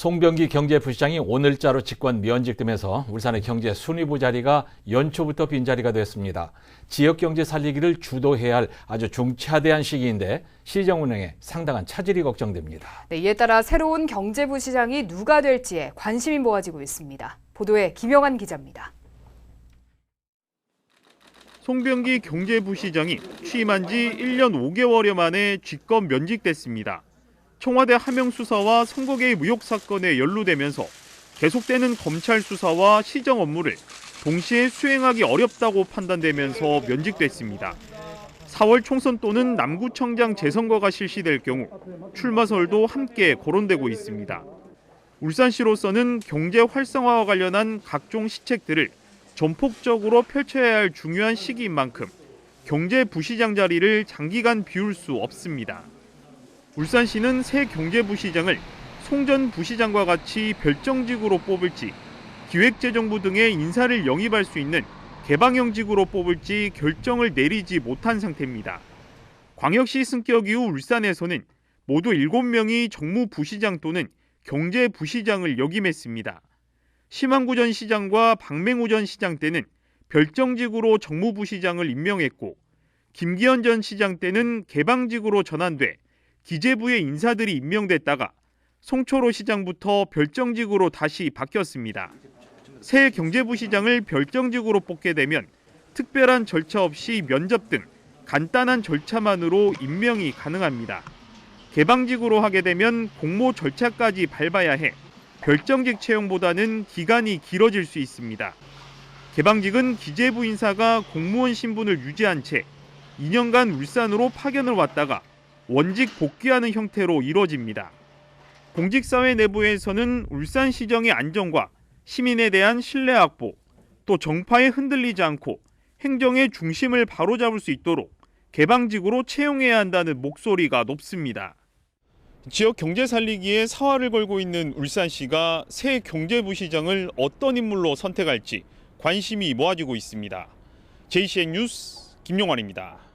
송병기 경제부시장이 오늘자로 직권 면직되면서 울산의 경제 순위부 자리가 연초부터 빈자리가 됐습니다. 지역 경제 살리기를 주도해야 할 아주 중차대한 시기인데 시정 운영에 상당한 차질이 걱정됩니다. 네, 이에 따라 새로운 경제부 시장이 누가 될지에 관심이 모아지고 있습니다. 보도에 김영환 기자입니다. 송병기 경제부시장이 취임한 지 1년 5개월여 만에 직권 면직됐습니다. 청와대 하명 수사와 선거개입 의혹 사건에 연루되면서 계속되는 검찰 수사와 시정 업무를 동시에 수행하기 어렵다고 판단되면서 면직됐습니다. 4월 총선 또는 남구청장 재선거가 실시될 경우 출마설도 함께 거론되고 있습니다. 울산시로서는 경제 활성화와 관련한 각종 시책들을 전폭적으로 펼쳐야 할 중요한 시기인 만큼 경제 부시장 자리를 장기간 비울 수 없습니다. 울산시는 새 경제부시장을 송전 부시장과 같이 별정직으로 뽑을지 기획재정부 등의 인사를 영입할 수 있는 개방형직으로 뽑을지 결정을 내리지 못한 상태입니다. 광역시 승격 이후 울산에서는 모두 7명이 정무부시장 또는 경제부시장을 역임했습니다. 심한구 전 시장과 박맹우 전 시장 때는 별정직으로 정무부시장을 임명했고 김기현 전 시장 때는 개방직으로 전환돼 기재부의 인사들이 임명됐다가 송초로 시장부터 별정직으로 다시 바뀌었습니다. 새 경제부 시장을 별정직으로 뽑게 되면 특별한 절차 없이 면접 등 간단한 절차만으로 임명이 가능합니다. 개방직으로 하게 되면 공모 절차까지 밟아야 해 별정직 채용보다는 기간이 길어질 수 있습니다. 개방직은 기재부 인사가 공무원 신분을 유지한 채 2년간 울산으로 파견을 왔다가 원직 복귀하는 형태로 이뤄집니다. 공직사회 내부에서는 울산시정의 안정과 시민에 대한 신뢰 확보, 또 정파에 흔들리지 않고 행정의 중심을 바로잡을 수 있도록 개방직으로 채용해야 한다는 목소리가 높습니다. 지역 경제 살리기에 사활을 걸고 있는 울산시가 새 경제부 시장을 어떤 인물로 선택할지 관심이 모아지고 있습니다. JCN 뉴스 김용환입니다.